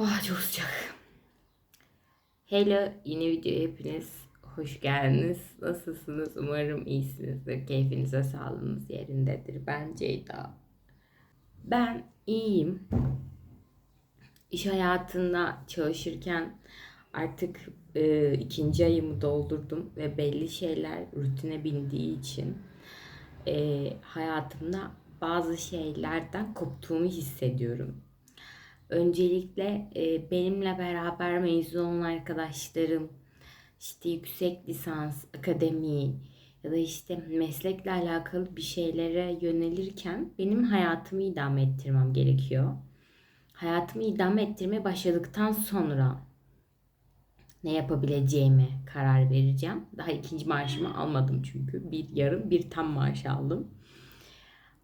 Ah çok sıcak. Hello, yeni videoya hepiniz hoş geldiniz. Nasılsınız? Umarım iyisinizdir. Keyfiniz ve sağlığınız yerindedir. Ben Ceyda. Ben iyiyim. İş hayatında çalışırken artık e, ikinci ayımı doldurdum ve belli şeyler rutine bindiği için e, hayatımda bazı şeylerden koptuğumu hissediyorum. Öncelikle e, benimle beraber mezun olan arkadaşlarım, işte yüksek lisans, akademi ya da işte meslekle alakalı bir şeylere yönelirken benim hayatımı idame ettirmem gerekiyor. Hayatımı idame ettirmeye başladıktan sonra ne yapabileceğime karar vereceğim. Daha ikinci maaşımı almadım çünkü. Bir yarım bir tam maaş aldım.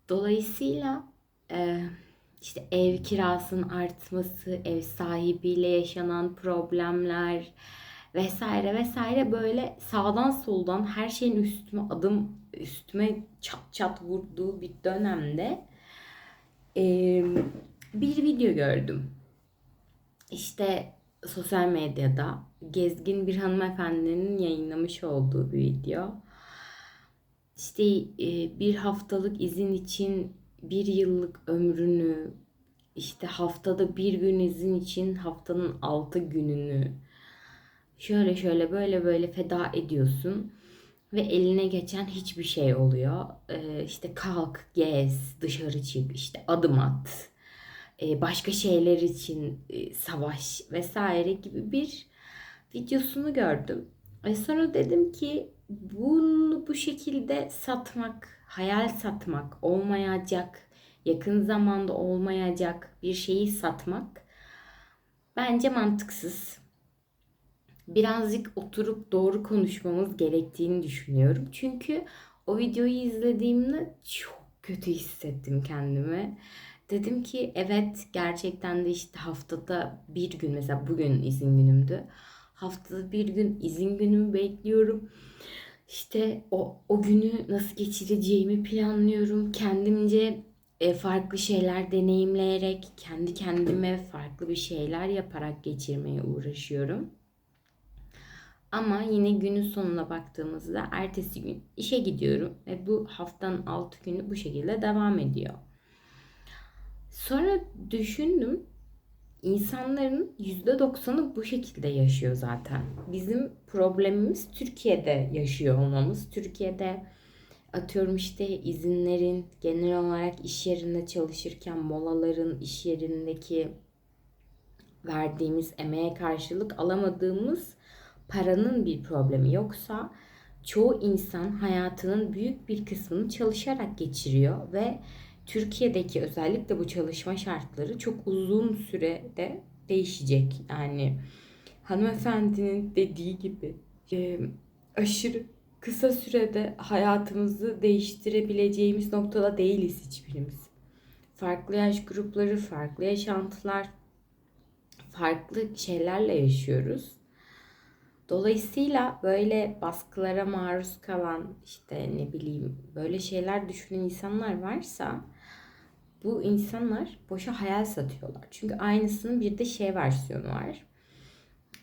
Dolayısıyla e, işte ev kirasının artması, ev sahibiyle yaşanan problemler vesaire vesaire böyle sağdan soldan her şeyin üstüme adım üstüme çat çat vurduğu bir dönemde e, bir video gördüm. İşte sosyal medyada gezgin bir hanımefendinin yayınlamış olduğu bir video. İşte e, bir haftalık izin için bir yıllık ömrünü işte haftada bir gün izin için haftanın altı gününü şöyle şöyle böyle böyle feda ediyorsun ve eline geçen hiçbir şey oluyor. Ee, işte kalk, gez, dışarı çık, işte adım at, ee, başka şeyler için e, savaş vesaire gibi bir videosunu gördüm. Ve sonra dedim ki bunu bu şekilde satmak, hayal satmak, olmayacak, yakın zamanda olmayacak bir şeyi satmak bence mantıksız. Birazcık oturup doğru konuşmamız gerektiğini düşünüyorum. Çünkü o videoyu izlediğimde çok kötü hissettim kendimi. Dedim ki evet gerçekten de işte haftada bir gün mesela bugün izin günümdü. Haftada bir gün izin günümü bekliyorum. İşte o, o günü nasıl geçireceğimi planlıyorum. Kendimce e, farklı şeyler deneyimleyerek, kendi kendime farklı bir şeyler yaparak geçirmeye uğraşıyorum. Ama yine günün sonuna baktığımızda ertesi gün işe gidiyorum ve bu haftanın 6 günü bu şekilde devam ediyor. Sonra düşündüm insanların %90'ı bu şekilde yaşıyor zaten. Bizim problemimiz Türkiye'de yaşıyor olmamız. Türkiye'de atıyorum işte izinlerin genel olarak iş yerinde çalışırken molaların iş yerindeki verdiğimiz emeğe karşılık alamadığımız paranın bir problemi yoksa çoğu insan hayatının büyük bir kısmını çalışarak geçiriyor ve Türkiye'deki özellikle bu çalışma şartları çok uzun sürede değişecek. Yani hanımefendinin dediği gibi e, aşırı kısa sürede hayatımızı değiştirebileceğimiz noktada değiliz hiçbirimiz. Farklı yaş grupları, farklı yaşantılar, farklı şeylerle yaşıyoruz. Dolayısıyla böyle baskılara maruz kalan işte ne bileyim böyle şeyler düşünen insanlar varsa bu insanlar boşa hayal satıyorlar. Çünkü aynısının bir de şey versiyonu var.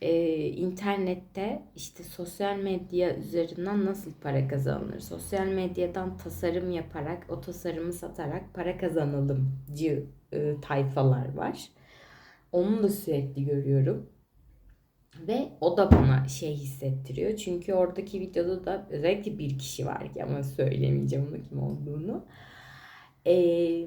Ee, internette işte sosyal medya üzerinden nasıl para kazanılır? Sosyal medyadan tasarım yaparak o tasarımı satarak para kazanalımcı e, tayfalar var. Onu da sürekli görüyorum. Ve o da bana şey hissettiriyor. Çünkü oradaki videoda da özellikle bir kişi var ki ama söylemeyeceğim onun kim olduğunu. Ee,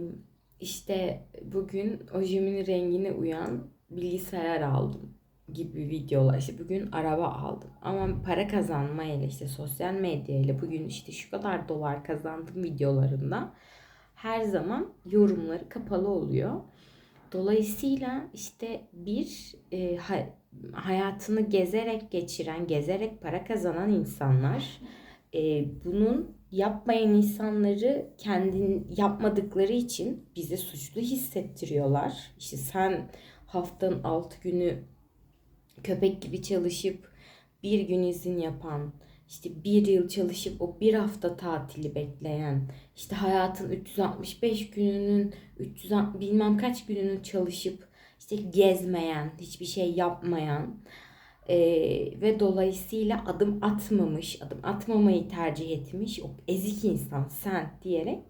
işte bugün ojemin rengine uyan bilgisayar aldım gibi videolar. İşte bugün araba aldım. Ama para kazanmayla işte sosyal medya ile bugün işte şu kadar dolar kazandım videolarında her zaman yorumları kapalı oluyor. Dolayısıyla işte bir e, hayatını gezerek geçiren, gezerek para kazanan insanlar e, bunun yapmayan insanları kendin yapmadıkları için bize suçlu hissettiriyorlar. İşte sen haftanın altı günü köpek gibi çalışıp bir gün izin yapan, işte bir yıl çalışıp o bir hafta tatili bekleyen, işte hayatın 365 gününün 300 bilmem kaç gününü çalışıp işte gezmeyen, hiçbir şey yapmayan e, ve dolayısıyla adım atmamış, adım atmamayı tercih etmiş o ezik insan sen diyerek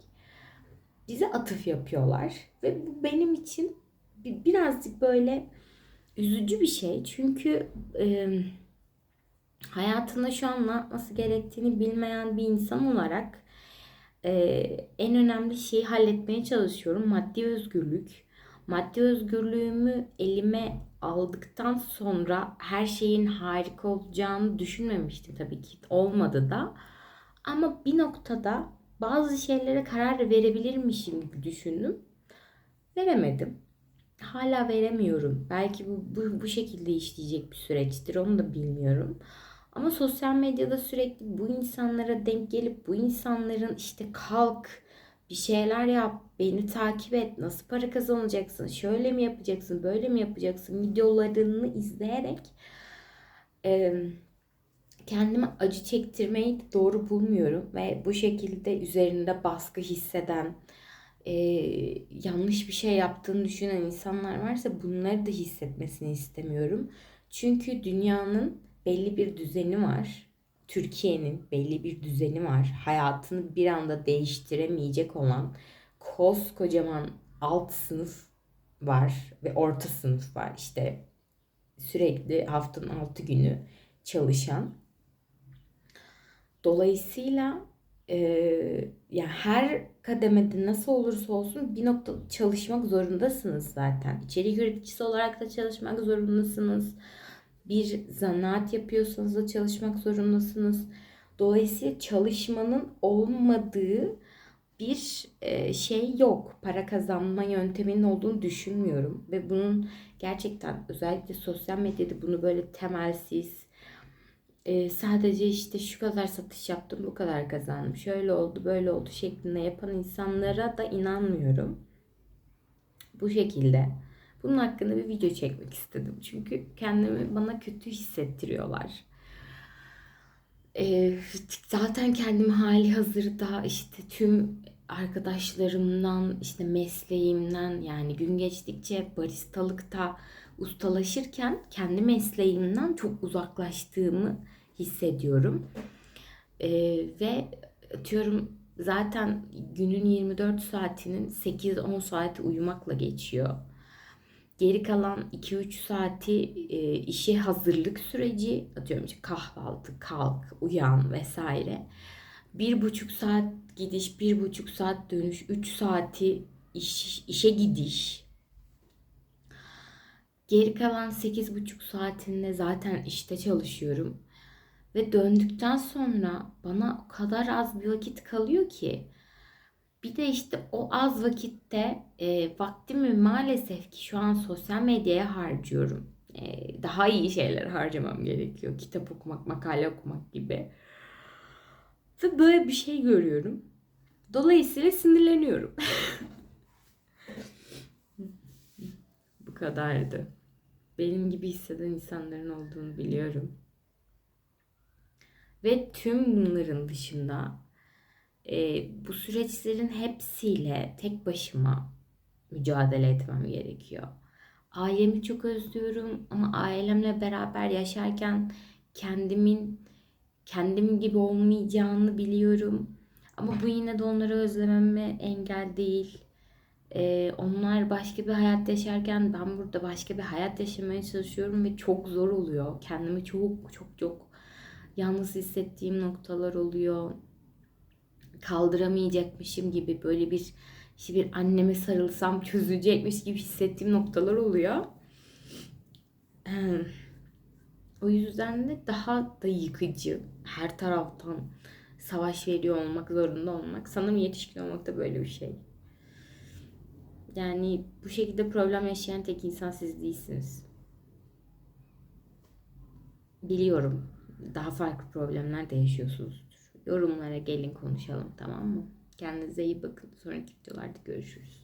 bize atıf yapıyorlar. Ve bu benim için birazcık böyle üzücü bir şey. Çünkü e, hayatında şu an ne yapması gerektiğini bilmeyen bir insan olarak e, en önemli şeyi halletmeye çalışıyorum. Maddi özgürlük. Maddi özgürlüğümü elime aldıktan sonra her şeyin harika olacağını düşünmemiştim tabii ki. Olmadı da. Ama bir noktada bazı şeylere karar verebilirmişim gibi düşündüm. Veremedim. Hala veremiyorum. Belki bu, bu, bu şekilde işleyecek bir süreçtir. Onu da bilmiyorum. Ama sosyal medyada sürekli bu insanlara denk gelip bu insanların işte kalk bir şeyler yap, beni takip et, nasıl para kazanacaksın, şöyle mi yapacaksın, böyle mi yapacaksın videolarını izleyerek e, kendime acı çektirmeyi doğru bulmuyorum ve bu şekilde üzerinde baskı hisseden, e, yanlış bir şey yaptığını düşünen insanlar varsa bunları da hissetmesini istemiyorum. Çünkü dünyanın belli bir düzeni var. Türkiye'nin belli bir düzeni var. Hayatını bir anda değiştiremeyecek olan koskocaman alt sınıf var ve orta sınıf var. İşte sürekli haftanın altı günü çalışan. Dolayısıyla e, yani her kademede nasıl olursa olsun bir nokta çalışmak zorundasınız zaten. İçerik üreticisi olarak da çalışmak zorundasınız bir zanaat yapıyorsanız da çalışmak zorundasınız. Dolayısıyla çalışmanın olmadığı bir e, şey yok. Para kazanma yönteminin olduğunu düşünmüyorum. Ve bunun gerçekten özellikle sosyal medyada bunu böyle temelsiz, e, sadece işte şu kadar satış yaptım bu kadar kazandım. Şöyle oldu böyle oldu şeklinde yapan insanlara da inanmıyorum. Bu şekilde bunun hakkında bir video çekmek istedim. Çünkü kendimi bana kötü hissettiriyorlar. Ee, zaten kendimi hali hazırda işte tüm arkadaşlarımdan işte mesleğimden yani gün geçtikçe baristalıkta ustalaşırken kendi mesleğimden çok uzaklaştığımı hissediyorum. Ee, ve atıyorum zaten günün 24 saatinin 8-10 saati uyumakla geçiyor. Geri kalan 2-3 saati e, işe hazırlık süreci atıyorum işte kahvaltı, kalk, uyan vesaire. Bir buçuk saat gidiş, bir buçuk saat dönüş, 3 saati iş, işe gidiş. Geri kalan sekiz buçuk saatinde zaten işte çalışıyorum. Ve döndükten sonra bana o kadar az bir vakit kalıyor ki bir de işte o az vakitte e, vaktimi maalesef ki şu an sosyal medyaya harcıyorum. E, daha iyi şeyler harcamam gerekiyor. Kitap okumak, makale okumak gibi. Ve böyle bir şey görüyorum. Dolayısıyla sinirleniyorum. Bu kadardı. Benim gibi hisseden insanların olduğunu biliyorum. Ve tüm bunların dışında e, bu süreçlerin hepsiyle tek başıma mücadele etmem gerekiyor. Ailemi çok özlüyorum ama ailemle beraber yaşarken kendimin kendim gibi olmayacağını biliyorum. Ama bu yine de onları özlememe engel değil. Ee, onlar başka bir hayat yaşarken ben burada başka bir hayat yaşamaya çalışıyorum ve çok zor oluyor. Kendimi çok çok çok yalnız hissettiğim noktalar oluyor kaldıramayacakmışım gibi böyle bir işte bir anneme sarılsam çözülecekmiş gibi hissettiğim noktalar oluyor. O yüzden de daha da yıkıcı her taraftan savaş veriyor olmak zorunda olmak. Sanırım yetişkin olmak da böyle bir şey. Yani bu şekilde problem yaşayan tek insan siz değilsiniz. Biliyorum. Daha farklı problemler de yaşıyorsunuz. Yorumlara gelin konuşalım tamam mı? Kendinize iyi bakın. Sonraki videolarda görüşürüz.